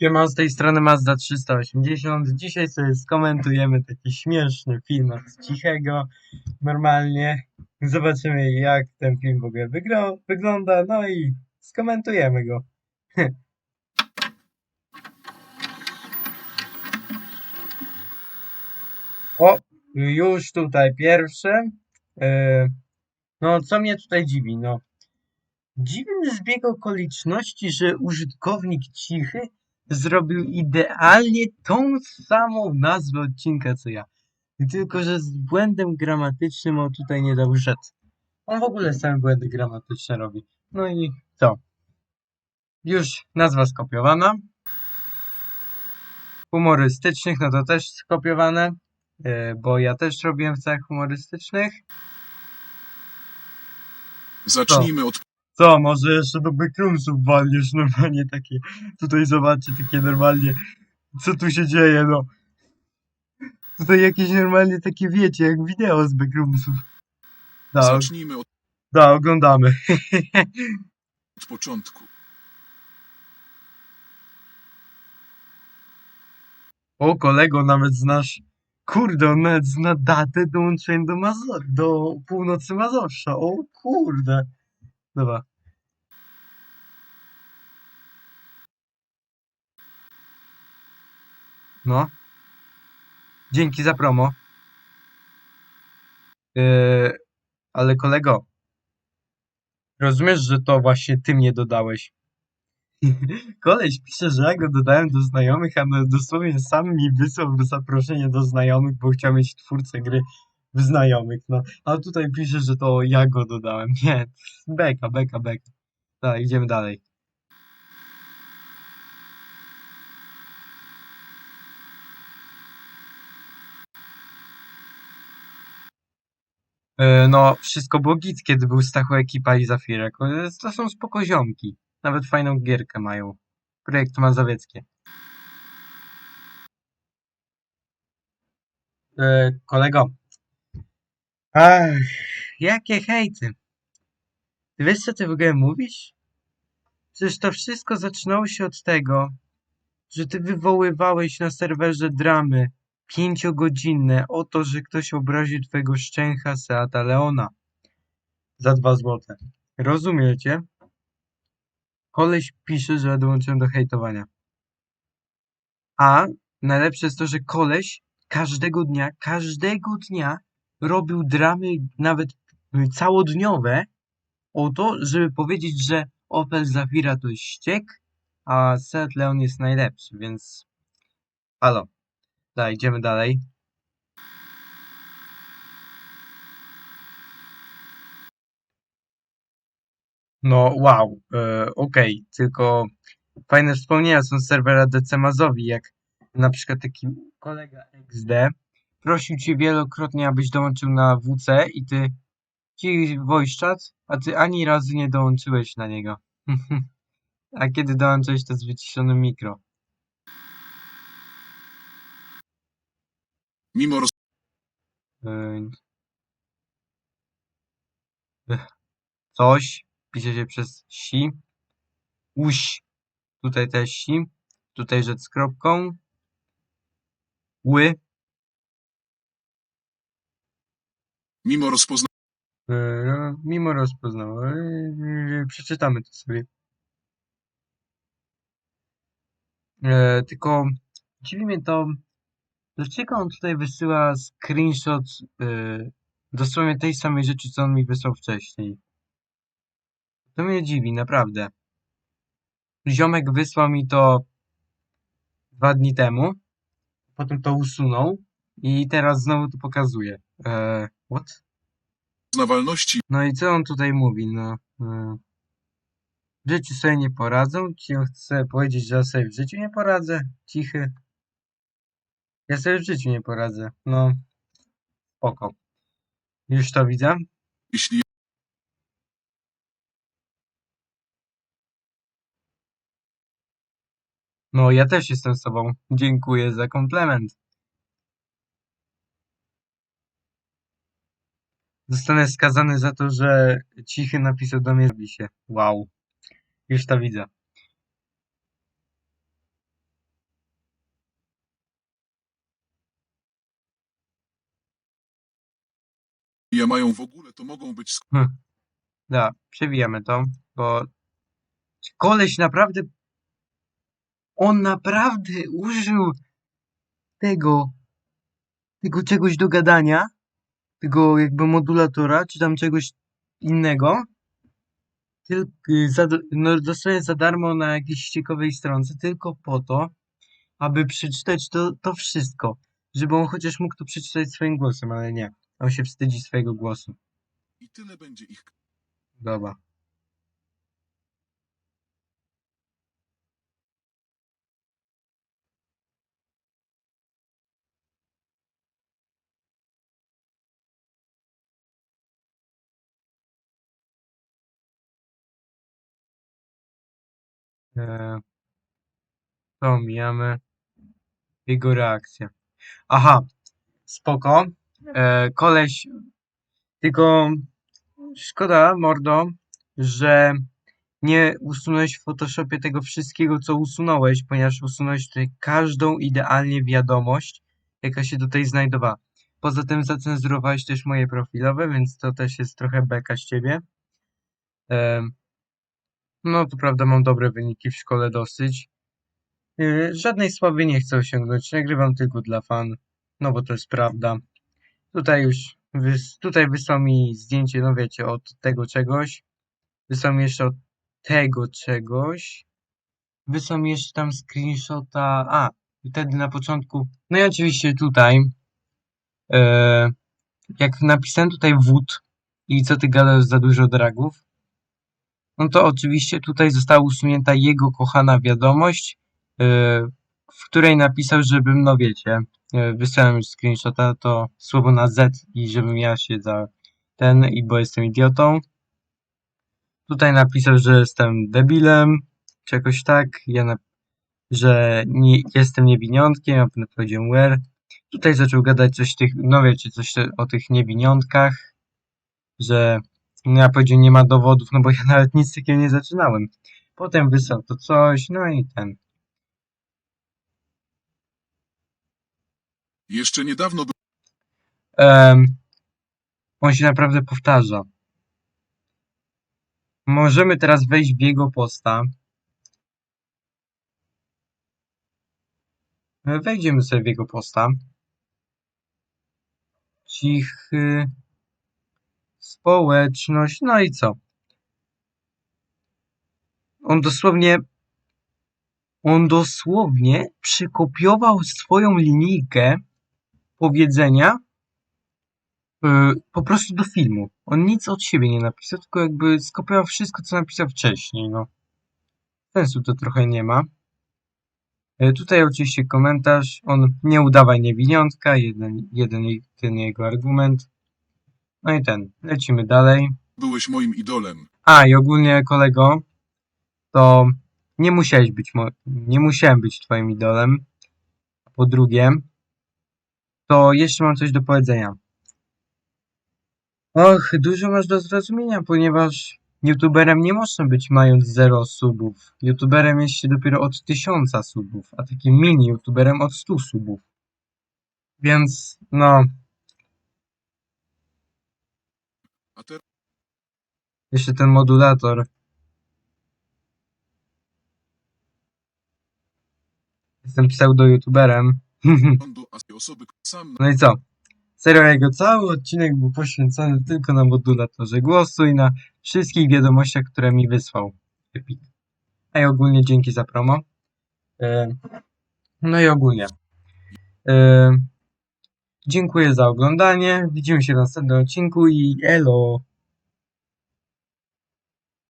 Siema, z tej strony Mazda 380. Dzisiaj sobie skomentujemy taki śmieszny film od Cichego. Normalnie zobaczymy jak ten film w ogóle wygląda, no i skomentujemy go. O, już tutaj pierwsze. No, co mnie tutaj dziwi, no. Dziwny zbieg okoliczności, że użytkownik cichy zrobił idealnie tą samą nazwę odcinka co ja. Tylko, że z błędem gramatycznym on tutaj nie dał rzec. On w ogóle same błędy gramatyczne robi. No i co? Już nazwa skopiowana. Humorystycznych, no to też skopiowane, e, bo ja też robiłem w cechach humorystycznych. Zacznijmy od Co, może jeszcze do backroomsów walniesz normalnie takie, tutaj zobaczcie takie normalnie, co tu się dzieje, no. Tutaj jakieś normalnie takie, wiecie, jak wideo z backroomsów. Da, zacznijmy od, da, oglądamy. od początku. O, kolego, nawet znasz, kurde, on nawet zna datę dołączenia do Mazor, do północy Mazowsza, o kurde. Dobra. No. Dzięki za promo. Yy, ale kolego, rozumiesz, że to właśnie ty mnie dodałeś? Koleś pisze, że ja go dodałem do znajomych, a dosłownie sam mi wysłał zaproszenie do znajomych, bo chciał mieć twórcę gry w znajomych, no. A tutaj pisze, że to ja go dodałem. Nie, beka, beka, beka. Tak, idziemy dalej. E, No, wszystko było git, kiedy był Stachu ekipa i Zafirek. E, To są spoko ziomki. Nawet fajną gierkę mają. Projekt Mazowieckie. E, kolego. Ach, jakie hejty. Ty wiesz, co ty w ogóle mówisz? Przecież to wszystko zaczynało się od tego, że ty wywoływałeś na serwerze dramy pięciogodzinne o to, że ktoś obraził twojego szczęcha Seata Leona za dwa złote. Rozumiecie? Koleś pisze, że dołączyłem do hejtowania. A najlepsze jest to, że koleś każdego dnia, każdego dnia robił dramy nawet y, całodniowe o to, żeby powiedzieć, że Opel Zafira to ściek, a Seat Leon jest najlepszy, więc halo. Dalej, idziemy dalej. No, wow, e, okej, tylko fajne wspomnienia są z serwera DC Mazowi, jak na przykład taki kolega XD prosił cię wielokrotnie, abyś dołączył na WC i ty ci chat, a ty ani razu nie dołączyłeś na niego. A kiedy dołączyłeś, to z wyciszonym mikro. Mimo roz... Yy. Coś pisze się przez si. Uś. Tutaj też si. Tutaj rzecz z kropką. Ły. Mimo rozpoznania Yy, no, mimo rozpoznał. Yy, przeczytamy to sobie. Yy, tylko dziwi mnie to, dlaczego on tutaj wysyła screenshot yy, dosłownie tej samej rzeczy, co on mi wysłał wcześniej. To mnie dziwi, naprawdę. Ziomek wysłał mi to dwa dni temu, potem to usunął i teraz znowu to pokazuje. What? rozpoznawalności No i co on tutaj mówi? No, e, w życiu sobie nie poradzą. Ci on chce powiedzieć, że ja sobie w życiu nie poradzę. Cichy. Ja sobie w życiu nie poradzę. No, spoko. Już to widzę. jeśli No, ja też jestem sobą. Dziękuję za komplement. Zostanę skazany za to, że cichy napisał do mnie, zabi się. Wow. Już to widzę. Ja mają w ogóle, to mogą być Hm. Da, przewijamy to, bo koleś naprawdę. On naprawdę użył tego. tego czegoś do gadania tego jakby modulatora, czy tam czegoś innego, tylko za, no, dosłownie za darmo na jakiejś ciekawej stronce, tylko po to, aby przeczytać to, to wszystko, żeby on chociaż mógł to przeczytać swoim głosem, ale nie, on się wstydzi swojego głosu. i tyle będzie ich. Dobra. To omijamy. Jego reakcja. Aha, spoko. Eee, koleś, tylko szkoda, mordo, że nie usunąłeś w Photoshopie tego wszystkiego, co usunąłeś, ponieważ usunąłeś tutaj każdą idealnie wiadomość, jaka się tutaj znajdowała. Poza tym zacenzurowałeś też moje profilowe, więc to też jest trochę beka z ciebie. Em, no, to prawda, mam dobre wyniki w szkole dosyć. Yy, żadnej sławy nie chcę osiągnąć, nagrywam tylko dla fan, no bo to jest prawda. Tutaj już, tutaj wysłał mi zdjęcie, no wiecie, od tego czegoś. Wysłał mi jeszcze od tego czegoś. Wysłał mi jeszcze tam screenshota. A, wtedy na początku. No i oczywiście tutaj. E, jak napisałem tutaj wód i co ty gadasz za dużo dragów. No to oczywiście tutaj została usunięta jego kochana wiadomość, e, w której napisał, żebym, no wiecie, e, wysłałem już screenshota, to słowo na Z i żebym ja się za ten, i bo jestem idiotą. Tutaj napisał, że jestem debilem, czy jakoś tak, ja na, że nie, jestem niewiniątkiem, a potem powiedziałem where. Tutaj zaczął gadać coś tych, no wiecie, coś o tych niewiniątkach, że no ja powiedziałem nie ma dowodów, no bo ja nawet nic takiego nie zaczynałem. Potem wysłał to coś, no i ten. Jeszcze niedawno Em, on się naprawdę powtarza. Możemy teraz wejść w jego posta. Wejdziemy sobie w jego posta. Cichy. Społeczność. No i co? On dosłownie. On dosłownie przykopiował swoją linijkę powiedzenia y, po prostu do filmu. On nic od siebie nie napisał, tylko jakby skopiował wszystko, co napisał wcześniej, no. Sensu to trochę nie ma. Y, Tutaj oczywiście komentarz. On nie udawaj niewiniątka, jeden, jeden, ten jego argument. No i ten. Lecimy dalej. byłeś moim idolem. A, i ogólnie kolego, to nie musiałeś być, mo- nie musiałem być twoim idolem. Po drugie, to jeszcze mam coś do powiedzenia. Och, dużo masz do zrozumienia, ponieważ youtuberem nie można być mając zero subów. Youtuberem jest się dopiero od tysiąca subów, a takim mini youtuberem od stu subów. Więc, no, A teraz jeszcze ten modulator. Jestem pseudo-youtuberem. No i co? Serio, jego cały odcinek był poświęcony tylko na modulatorze głosu i na wszystkich wiadomościach, które mi wysłał. Epic. A i ogólnie dzięki za promo. E, No i ogólnie. E, Dziękuję za oglądanie. Widzimy się w następnym odcinku i elo!